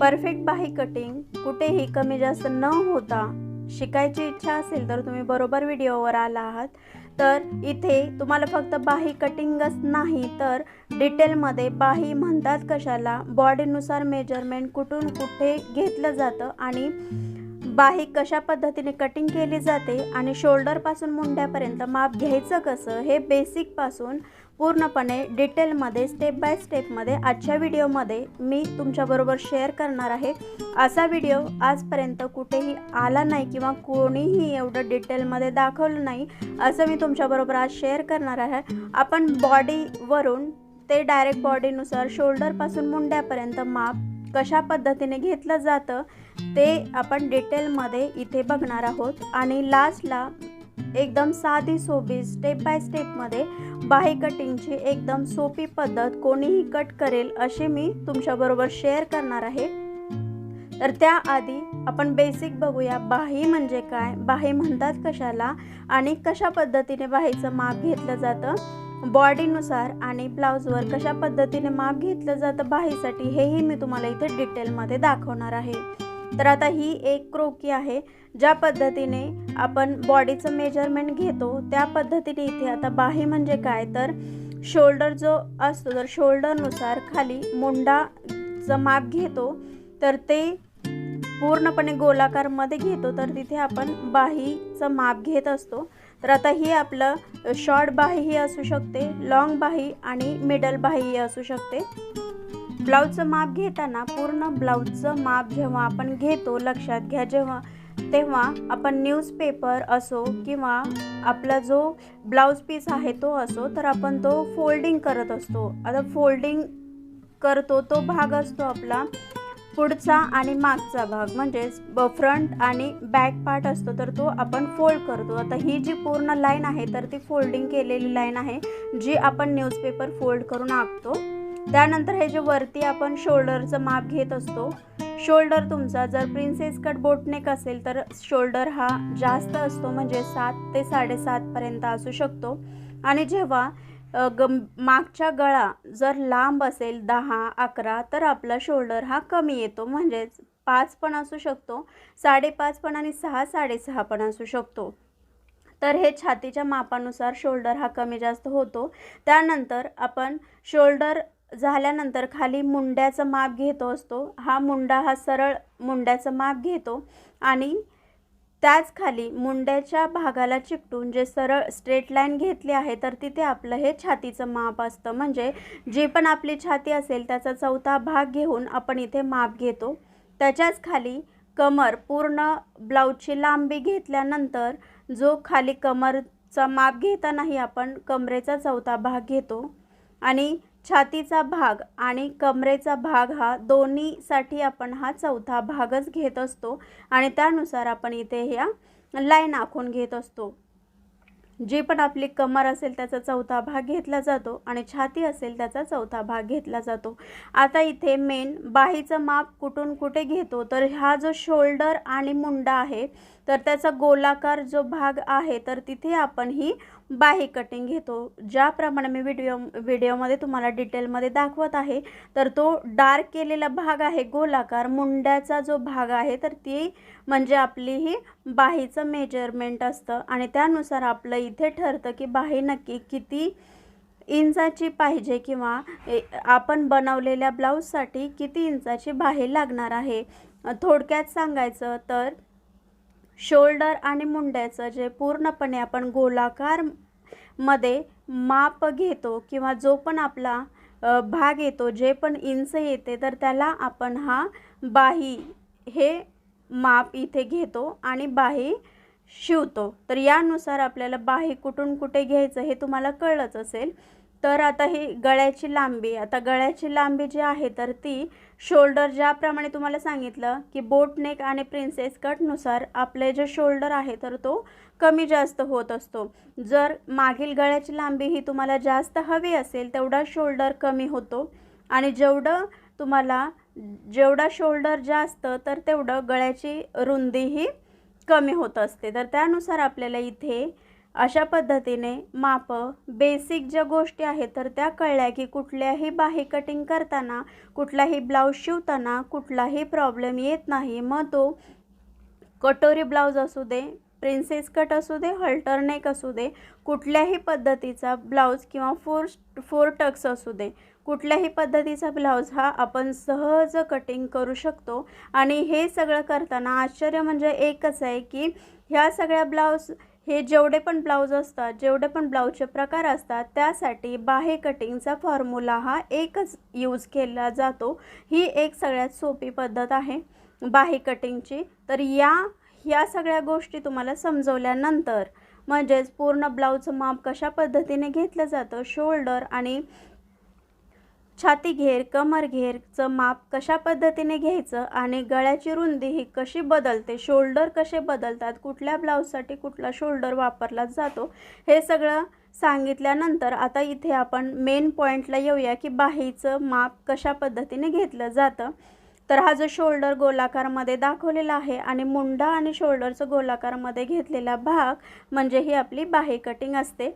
Perfect बाही cutting कुठेही कमी जास्त न होता शिकायची इच्छा असेल तर तुम्ही बरोबर व्हिडिओवर आला आहात. तर इथे तुम्हाला फक्त बाही कटिंगच नाही तर डिटेलमध्ये बाही म्हणतात कशाला? बॉडीनुसार मेजरमेंट कुठून कुठे घेतलं जातं आणि बाही कशा पद्धतीने कटिंग केली जाते आणि शोल्डरपासून मुंड्यापर्यंत माप घ्यायचं कसं हे बेसिकपासून पूर्णपणे डिटेलमध्ये स्टेप बाय स्टेपमध्ये आजच्या व्हिडिओमध्ये मी तुमच्याबरोबर शेअर करणार आहे. असा व्हिडिओ आजपर्यंत कुठेही आला नाही किंवा कोणीही एवढं डिटेलमध्ये दाखवलं नाही असं मी तुमच्याबरोबर आज शेअर करणार आहे. आपण बॉडीवरून ते डायरेक्ट बॉडीनुसार शोल्डरपासून मुंड्यापर्यंत माप कशा पद्धतीने घेतलं जातं ते आपण डिटेलमध्ये इथे बघणार आहोत. आणि लास्टला एकदम साधी सोपी स्टेप बाय स्टेपमध्ये बाही कटिंगची एकदम सोपी पद्धत कोणीही कट करेल अशी मी तुमच्याबरोबर शेअर करणार आहे. तर त्याआधी आपण बेसिक बघूया बाही म्हणजे काय बाही म्हणतात कशाला आणि कशा पद्धतीने बाहीचं माप घेतलं जातं. बॉडीनुसार आणि ब्लाऊजवर कशा पद्धतीने माप घेतलं जातं बाहीसाठी हेही मी तुम्हाला इथे डिटेलमध्ये दाखवणार आहे. तर आता ही एक क्रोकी आहे ज्या पद्धतीने आपण बॉडीचं मेजरमेंट घेतो त्या पद्धतीने इथे आता बाही म्हणजे काय? तर शोल्डर जो असतो तर शोल्डरनुसार खाली मुंडाचं माप घेतो तर ते पूर्णपणे गोलाकारमध्ये घेतो तर तिथे आपण बाहीचं माप घेत असतो. तर आता ही आपलं शॉर्ट बाहीही असू शकते लॉंग बाही आणि मिडल बाहीही असू शकते. ब्लाऊजचं माप घेताना पूर्ण ब्लाऊजचं माप जेव्हा आपण घेतो लक्षात घ्या जेव्हा तेव्हा आपण न्यूजपेपर असो किंवा आपला जो ब्लाऊज पीस आहे तो असो तर आपण तो फोल्डिंग करत असतो. आता फोल्डिंग करतो तो भाग असतो आपला पुढचा आणि मागचा भाग म्हणजेच फ्रंट आणि बॅक पार्ट असतो तर तो आपण फोल्ड करतो. आता ही जी पूर्ण लाईन आहे तर ती फोल्डिंग केलेली लाईन आहे जी आपण न्यूजपेपर फोल्ड करून आखतो. त्यानंतर हे जे वरती आपण शोल्डरचं माप घेत असतो शोल्डर तुमचा जर प्रिन्सेस कट बोटनेक असेल तर शोल्डर हा जास्त असतो म्हणजे सात ते साडेसातपर्यंत असू शकतो. आणि जेव्हा गं मागच्या गळा जर लांब असेल दहा अकरा तर आपला शोल्डर हा कमी येतो. म्हणजेच पाच पण असू शकतो साडेपाच पण आणि सहा साडेसहा पण असू शकतो. तर हे छातीच्या मापानुसार शोल्डर हा कमी जास्त होतो. त्यानंतर आपण शोल्डर झाल्यानंतर खाली मुंड्याचं माप घेतो असतो. हा मुंडा हा सरळ मुंड्याचं माप घेतो आणि त्याच खाली मुंड्याच्या भागाला चिकटून जे सरळ स्ट्रेट लाईन घेतली आहे तर तिथे आपलं हे छातीचं माप असतं. म्हणजे जी पण आपली छाती असेल त्याचा चौथा भाग घेऊन आपण इथे माप घेतो. त्याच्याच खाली कमर पूर्ण ब्लाऊजची लांबी घेतल्यानंतर जो खाली कमरचा माप घेतानाही आपण कमरेचा चौथा भाग घेतो. आणि छातीचा भाग आणि कमरेचा भाग हा दोन्हीसाठी आपण हा चौथा भागच घेत असतो आणि त्यानुसार आपण इथे ह्या लाईन आखून घेत असतो. जी पण आपली कमर असेल त्याचा चौथा भाग घेतला जातो आणि छाती असेल त्याचा चौथा भाग घेतला जातो. आता इथे मेन बाहीचं माप कुठून कुठे घेतो? तर हा जो शोल्डर आणि मुंडा आहे तर त्याचा गोलाकार जो भाग आहे तर तिथे आपण ही बाही कटिंग घेतो. ज्याप्रमाणे मी व्हिडिओ व्हिडिओमध्ये तुम्हाला डिटेलमध्ये दाखवत आहे तर तो डार्क केलेला भाग आहे गोलाकार मुंड्याचा जो भाग आहे तर ती म्हणजे आपली ही बाहीचं मेजरमेंट असतं. आणि त्यानुसार आपलं इथे ठरतं की बाही नक्की किती इंचाची पाहिजे किंवा आपण बनवलेल्या ब्लाऊजसाठी किती इंचाची बाही लागणार आहे. थोडक्यात सांगायचं तर शोल्डर आणि मुंड्याचं जे पूर्णपणे आपण गोलाकारमध्ये माप घेतो किंवा जो पण आपला भाग येतो जे पण इंच येते तर त्याला आपण हा बाही हे माप इथे घेतो आणि बाही शिवतो. तर यानुसार आपल्याला बाही कुठून कुठे घ्यायचं हे तुम्हाला कळलंच असेल. तर आता ही गळ्याची लांबी आता गळ्याची लांबी जी आहे तर ती शोल्डर ज्याप्रमाणे तुम्हाला सांगितलं की बोट नेक आणि प्रिन्सेस कटनुसार आपले जे शोल्डर आहे तर तो कमी जास्त होत असतो. जर मागील गळ्याची लांबी ही तुम्हाला जास्त हवी असेल तेवढा शोल्डर कमी होतो. आणि जेवढं तुम्हाला जेवढा शोल्डर जास्त तर तेवढं गळ्याची रुंदीही कमी होत असते. तर त्यानुसार आपल्याला इथे अशा पद्धतीने मापं बेसिक ज्या गोष्टी आहेत तर त्या कळल्या की कुठल्याही बाही कटिंग करताना कुठलाही ब्लाऊज शिवताना कुठलाही प्रॉब्लेम येत नाही. मग तो कटोरी ब्लाऊज असू दे प्रिन्सेस कट असू दे हल्टरनेक असू दे कुठल्याही पद्धतीचा ब्लाऊज किंवा फोर फोर टक्स असू दे कुठल्याही पद्धतीचा ब्लाऊज हा आपण सहज कटिंग करू शकतो. आणि हे सगळं करताना आश्चर्य म्हणजे एकच आहे की ह्या सगळ्या ब्लाऊज हे जेवढे पण ब्लाऊज असतात जेवढे पण ब्लाऊजचे प्रकार असतात त्यासाठी बाहे कटिंगचा फॉर्म्युला हा एकच यूज केला जातो. ही एक सगळ्यात सोपी पद्धत आहे बाहे कटिंगची. तर या ह्या सगळ्या गोष्टी तुम्हाला समजवल्यानंतर म्हणजेच पूर्ण ब्लाऊजचं माप कशा पद्धतीने घेतलं जातं शोल्डर आणि छाती घेर कमर घेरचं माप कशा पद्धतीने घ्यायचं आणि गळ्याची रुंदी ही कशी बदलते शोल्डर कसे बदलतात कुठल्या ब्लाऊजसाठी कुठला शोल्डर वापरला जातो हे सगळं सांगितल्यानंतर आता इथे आपण मेन पॉईंटला येऊया की बाहीचं माप कशा पद्धतीने घेतलं जातं. तर हा जो शोल्डर गोलाकारमध्ये दाखवलेला आहे आणि मुंडा आणि शोल्डरचं गोलाकारमध्ये घेतलेला भाग म्हणजे ही आपली बाही कटिंग असते.